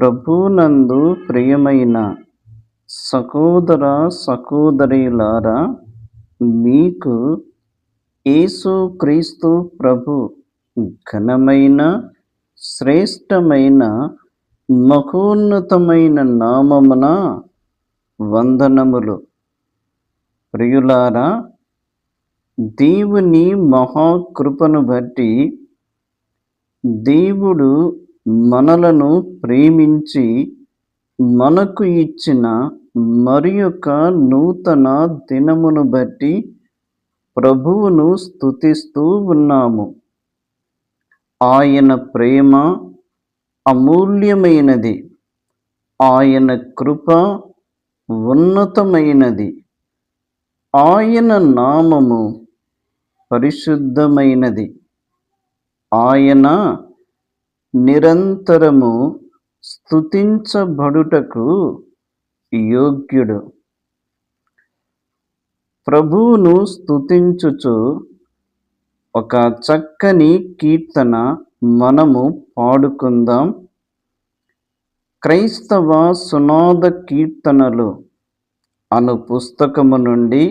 ప్రభునందు ప్రియమైన సహోదర సహోదరులారా మీకు యేసు క్రీస్తు ప్రభు ఘనమైన శ్రేష్టమైన మహోన్నతమైన నామమున వందనములు. ప్రియులారా దేవుని మహాకృపను బట్టి దేవుడు మనలను ప్రేమించి మనకు ఇచ్చిన మరి యొక్క నూతన దినమును బట్టి ప్రభువును స్తుతిస్తూ ఉన్నాము. ఆయన ప్రేమ అమూల్యమైనది. ఆయన కృప ఉన్నతమైనది. ఆయన నామము పరిశుద్ధమైనది. ఆయన నిరంతరము స్థుతించబడుటకు యోగ్యుడు. ప్రభువును స్థుతించుచు ఒక చక్కని కీర్తన మనము పాడుకుందాం. క్రైస్తవ సునాద కీర్తనలు అను పుస్తకము నుండి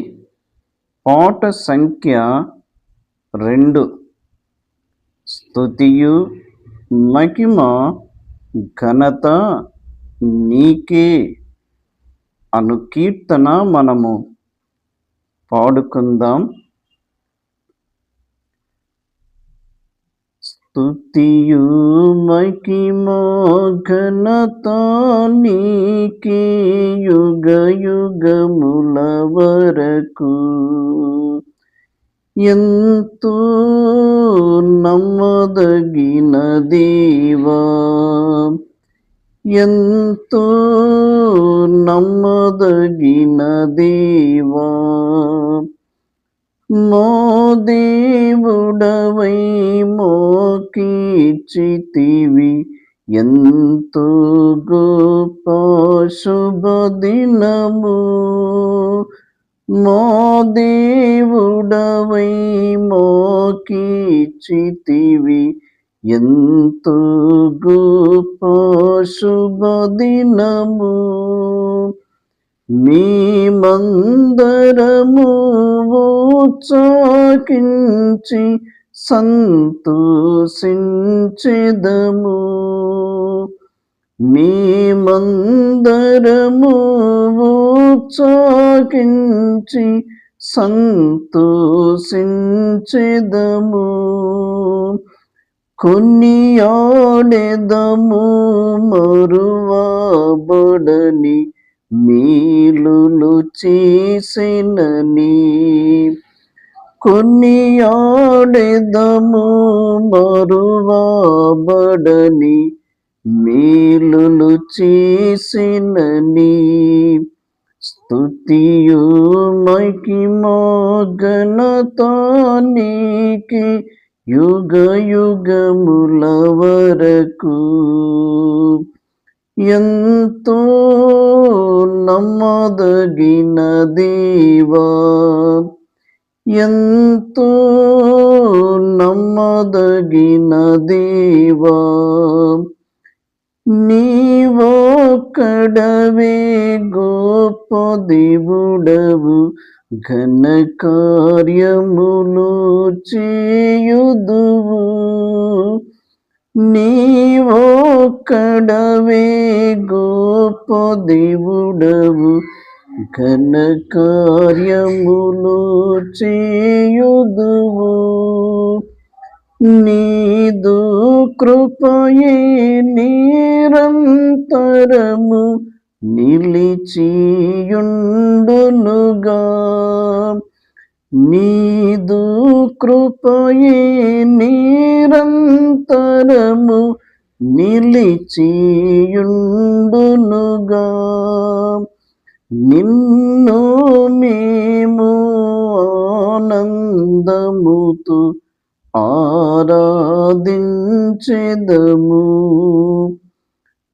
పాట సంఖ్య రెండు. స్థుతియు మహిమ ఘనత నీకే అను కీర్తన మనము పాడుకుందాం. స్తుతియు మహిమ ఘనత నీకే యుగ యుగముల వరకు. ఎంతో నమ్మదగిన దేవా ఎంతో నమ్మదగిన దేవా మో దేవుడవై మోకీచితివి ఎంతో గొప్ప శుభదినము మో దేవుడవై మోకీచితివి. ఎంతో గొప్ప శుభదినము మేమందరము చాకించి సంతోషించెదము. మీ మందరము చాకించి సంతోషించెదము. కొన్ని ఆడెదము మరువబడని మేలులు చేసినని. కొన్ని ఆడెదము మరువబడని మేలులు చేసినని స్తుతియు మహిమ ఘనత నీకే యుగ యుగముల వరకు ఎంతో నమ్మదగిన దేవా ఎంతో నమ్మదగిన దేవా. నీవోకడవే గొప్ప దేవుడవు ఘన కార్యములు చేయుదువు. నీవోకడవే గొప్ప దేవుడవు ఘన కార్యములు చేయుదువు నీదు కృపయే నిరంతరము నిలిచియుండునుగా. నీదు కృపయే నిరంతరము నిలిచియుండునుగా. నిన్ను మేము ఆనందముతు ఆరాధించెదము.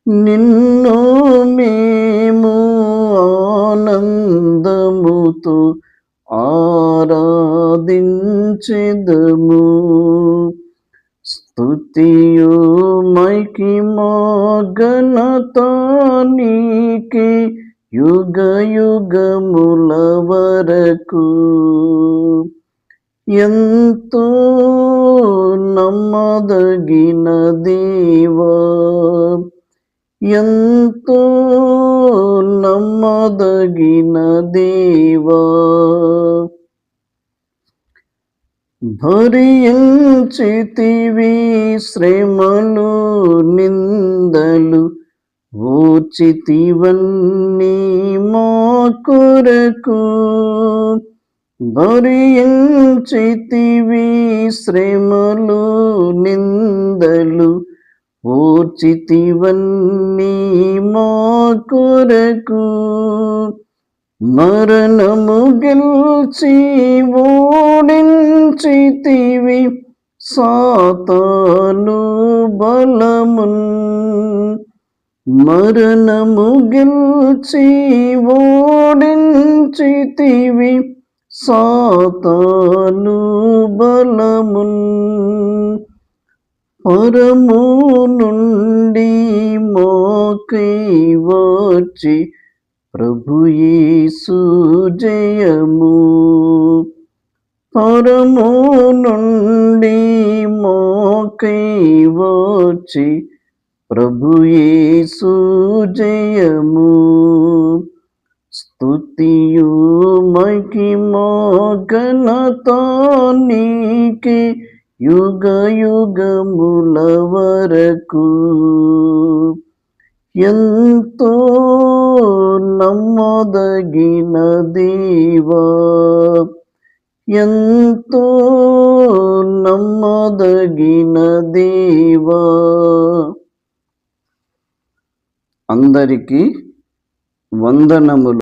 నిన్ను మేము ఆనందముతో ఆరాధించెదము. స్తుతియు మైకి మహిమా నీకే యుగ యుగముల వరకు. ఎంతో నమ్మదగిన దేవా ఎంతో నమ్మదగిన దేవా. భరించితివి శ్రమలు నిందలు ఓచితివన్నీ మా కొరకు. భరించితివి శ్రమలు నిందలు ఓచితివన్నీ మా కొరకు. మరణము గెలిచి ఓడించితివి సాతాను బలమున్. మరణము గెలిచి ఓడించితివి సాతాను బలమున్ పరము నుండి మోకై వచ్చి ప్రభు యేసు జయము. పరము నుండి మోకై వచ్చి ప్రభు యేసు జయము. స్తుతియు మహిమా ఘనత నీకి యుగ యుగముల వరకు ఎంతో నమ్మదగిన దేవా ఎంతో నమ్మదగిన దేవా. అందరికీ వందనములు.